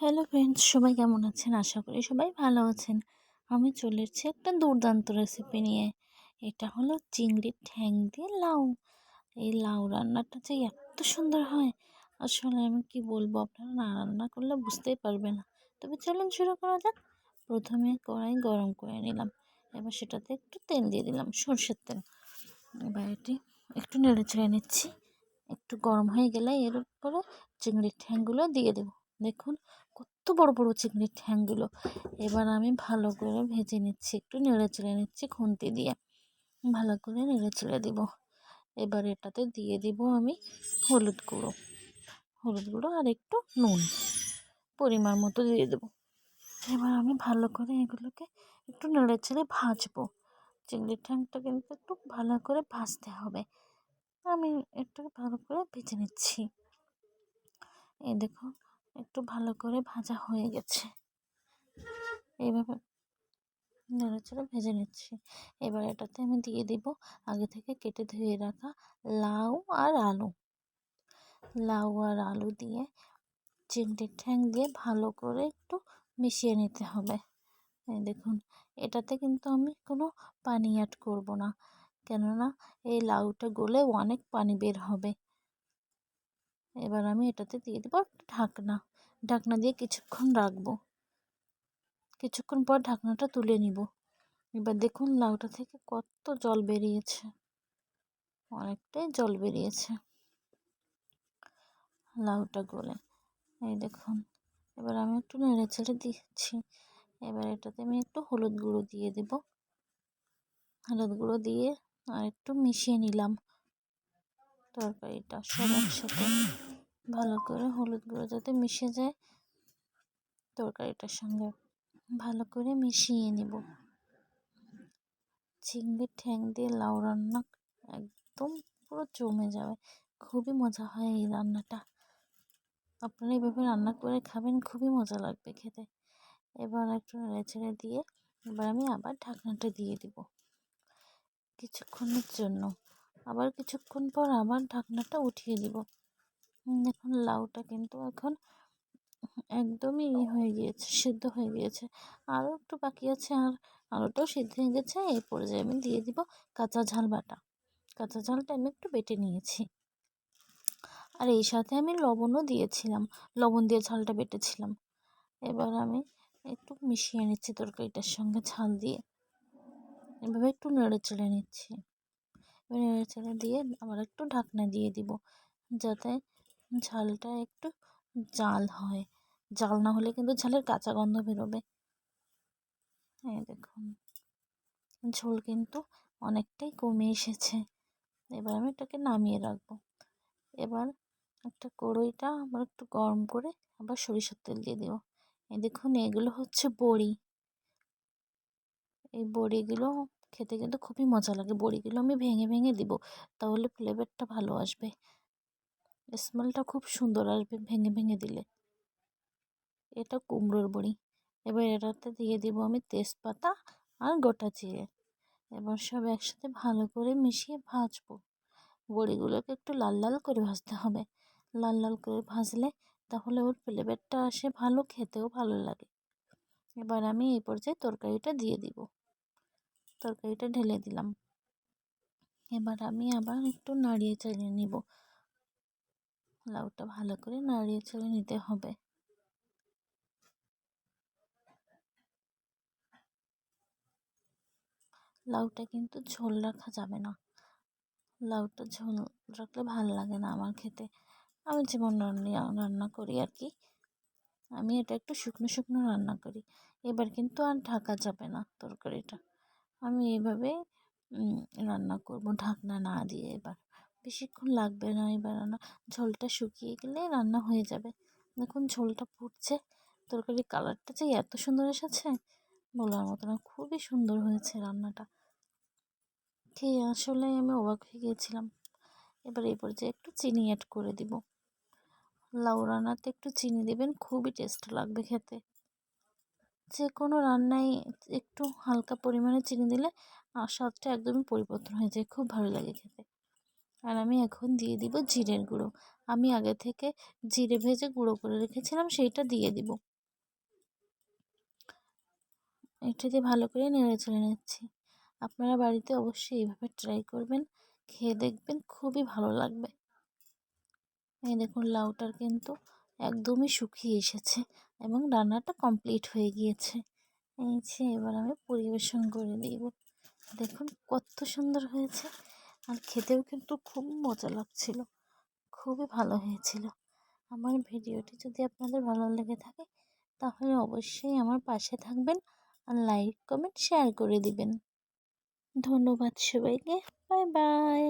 Hello friends সবাই কেমন আছেন? আশা করি সবাই ভালো আছেন। আমি চলে এসেছি একটা দুর্দান্ত রেসিপি নিয়ে। এটা হলো চিংড়ির ঠ্যাং দিয়ে লাউ। এই লাউ রান্নাটা যে এত সুন্দর হয়। আসলে আমি কি বলব, আপনারা না রান্না করলে বুঝতেই পারবে না। তবে চলুন শুরু করা যাক। প্রথমে কড়াই গরম করে নিলাম। এবার সেটাতে একটু তেল দিয়ে দিলাম, সর্ষের তেল। এবার এটি একটু নেড়ে ছেড়ে নিচ্ছি। একটু গরম হয়ে গেলে এর উপরে চিংড়ির ঠ্যাংগুলো দিয়ে দেবো। দেখুন কত বড় বড় চিংড়ির ঠ্যাংগুলো। এবার আমি ভালো করে ভেজে নিচ্ছি, একটু নেড়ে চেড়ে নিচ্ছি খুন্তি দিয়ে। ভালো করে নেড়ে চেড়ে দিব। এবার এটাতে দিয়ে দিব আমি হলুদ গুঁড়ো। হলুদ গুঁড়ো আর একটু নুন, পরিমাণ মতো দিয়ে দেবো। এবার আমি ভালো করে এগুলোকে একটু নেড়ে চেড়ে ভাজবো। চিংড়ির ঠ্যাংটা কিন্তু একটু ভালো করে ভাজতে হবে। আমি একটু ভালো করে ভেজে নিচ্ছি। এই দেখুন একটু ভালো করে ভাজা হয়ে গেছে। এইভাবে নেড়েচেড়ে ভেজে নিচ্ছি। এবার এটাতে আমি দিয়ে দিব আগে থেকে কেটে ধুয়ে রাখা লাউ আর আলু। লাউ আর আলু দিয়ে চিংড়ির ঠ্যাং দিয়ে ভালো করে একটু মিশিয়ে নিতে হবে। দেখুন, এটাতে কিন্তু আমি কোনো পানি অ্যাড করব না। কেননা এই লাউটা গলে অনেক পানি বের হবে। এবার আমি এটাতে দিয়ে দেবো ঢাকনা। ঢাকনা দিয়ে কিছুক্ষণ রাখব। কিছুক্ষণ পর ঢাকনাটা তুলে নিব। এবার দেখুন লাউটা থেকে কত জল বেরিয়েছে। অনেকটাই জল বেরিয়েছে। লাউটা গলে। এই দেখুন, এবার আমি একটু নেড়ে ছেড়ে দিচ্ছি। এবার এটাতে আমি একটু হলুদ গুঁড়ো দিয়ে দেব। হলুদ গুঁড়ো দিয়ে আর একটু মিশিয়ে নিলাম। তরকারিটা সব একসাথে ভালো করে হলুদ গুঁড়ো যাতে মিশে যায় তরকারিটার সঙ্গে। ভালো করে মিশিয়ে নেব। চিংড়ির ঠ্যাং দিয়ে লাউ রান্না একদম পুরো জমে যাবে। খুবই মজা হয় এই রান্নাটা। আপনারা এইভাবে রান্না করে খাবেন, খুবই মজা লাগবে খেতে। এবার একটু নেড়ে ছেড়ে দিয়ে এবার আমি আবার ঢাকনাটা দিয়ে দিব কিছুক্ষণের জন্য। আবার কিছুক্ষণ পর আবার ঢাকনাটা উঠিয়ে দিব। দেখুন লাউটা কিন্তু এখন একদমই ই হয়ে গিয়েছে, সিদ্ধ হয়ে গিয়েছে। আরও একটু বাকি আছে, আর আলুটাও সিদ্ধ হয়ে গেছে। এই পর্যায়ে আমি দিয়ে দিব কাঁচা ঝাল বাটা। কাঁচা ঝালটা আমি একটু বেটে নিয়েছি। আর এই সাথে আমি লবণও দিয়েছিলাম, লবণ দিয়ে ঝালটা বেটেছিলাম। এবার আমি একটু মিশিয়ে নিচ্ছি তরকারিটার সঙ্গে ঝাল দিয়ে। এভাবে একটু নেড়ে চেড়ে নিচ্ছি। নেড়ে চেড়ে দিয়ে আবার একটু ঢাকনা দিয়ে দিব, যাতে ঝালটা একটু জাল হয়। জাল না হলে কিন্তু ঝালের কাঁচা গন্ধ বেরোবে। এই দেখুন, ঝোল কিন্তু অনেকটাই কমে এসেছে। এবার আমি এটাকে নামিয়ে রাখব। এবার একটা কড়ইটা আবার একটু গরম করে আবার সরিষার তেল দিয়ে দেবো। এই দেখুন, এগুলো হচ্ছে বড়ি। এই বড়িগুলো খেতে কিন্তু খুবই মজা লাগে। বড়িগুলো আমি ভেঙে ভেঙে দিব, তাহলে ফ্লেভারটা ভালো আসবে। স্মেলটা খুব সুন্দর আসবে, ভেঙে ভেঙে দিলে। এটা কুমড়োর বড়ি। এবার এটাতে দিয়ে দিব আমি তেজপাতা আর গোটা জিরে। এবার সব একসাথে ভালো করে মিশিয়ে ভাজবো। বড়িগুলোকে একটু লাল লাল করে ভাজতে হবে। লাল লাল করে ভাজলে তাহলে ওর ফ্লেভারটা আসে ভালো, খেতেও ভালো লাগে। এবার আমি এই পর্যায়ে তরকারিটা দিয়ে দিব। তরকারিটা ঢেলে দিলাম। এবার আমি আবার একটু নাড়িয়ে চালিয়ে নিব। লাউটা ভালো করে নাড়িয়ে ছেড়ে নিতে হবে। লাউটা কিন্তু ঝোল রাখা যাবে না। লাউটা ঝোল রাখলে ভালো লাগে না আমার খেতে। আমি যেমন রান্না রান্না করি আর কি। আমি এটা একটু শুকনো শুকনো রান্না করি। এবার কিন্তু আর ঢাকা যাবে না তরকারিটা। আমি এইভাবে রান্না করব ঢাকনা না দিয়ে এবার। বেশিক্ষণ লাগবে না এই রান্না ঝোলটা শুকিয়ে গেলে রান্না হয়ে যাবে। দেখুন ঝোলটা ফুটছে। তরকারির কালারটা যে এত সুন্দর এসেছে, বলার মতো না, খুবই সুন্দর হয়েছে রান্নাটা। খেয়ে আসলে আমি অবাক হয়ে গিয়েছিলাম। এবার এই পর্যায়ে একটু চিনি অ্যাড করে দিব। লাউ রান্নাতে একটু চিনি দেবেন, খুবই টেস্ট লাগবে খেতে। যে কোনো রান্নায় একটু হালকা পরিমাণে চিনি দিলে স্বাদটা একদমই পরিবর্তন হয়ে যায়, খুব ভালো লাগে খেতে। আর আমি এখন দিয়ে দিব জিরের গুঁড়ো। আমি আগে থেকে জিরে ভেজে গুঁড়ো করে রেখেছিলাম, সেইটা দিয়ে দিব। এটা দিয়ে ভালো করে নেড়ে চলে নিচ্ছি। আপনারা বাড়িতে অবশ্যই এইভাবে ট্রাই করবেন। খেয়ে দেখবেন খুবই ভালো লাগবে। এই দেখুন, লাউটার কিন্তু একদমই শুকিয়ে এসেছে এবং রান্নাটা কমপ্লিট হয়ে গিয়েছে। এই যে, এবার আমি পরিবেশন করে দিব। দেখুন কত সুন্দর হয়েছে। আর খেতেও কিন্তু খুব মজা লাগছিল। খুবই ভালো হয়েছিল। আমার ভিডিওটি যদি আপনাদের ভালো লেগে থাকে, তাহলে অবশ্যই আমার পাশে থাকবেন আর লাইক কমেন্ট শেয়ার করে দিবেন। ধন্যবাদ সবাইকে। Bye bye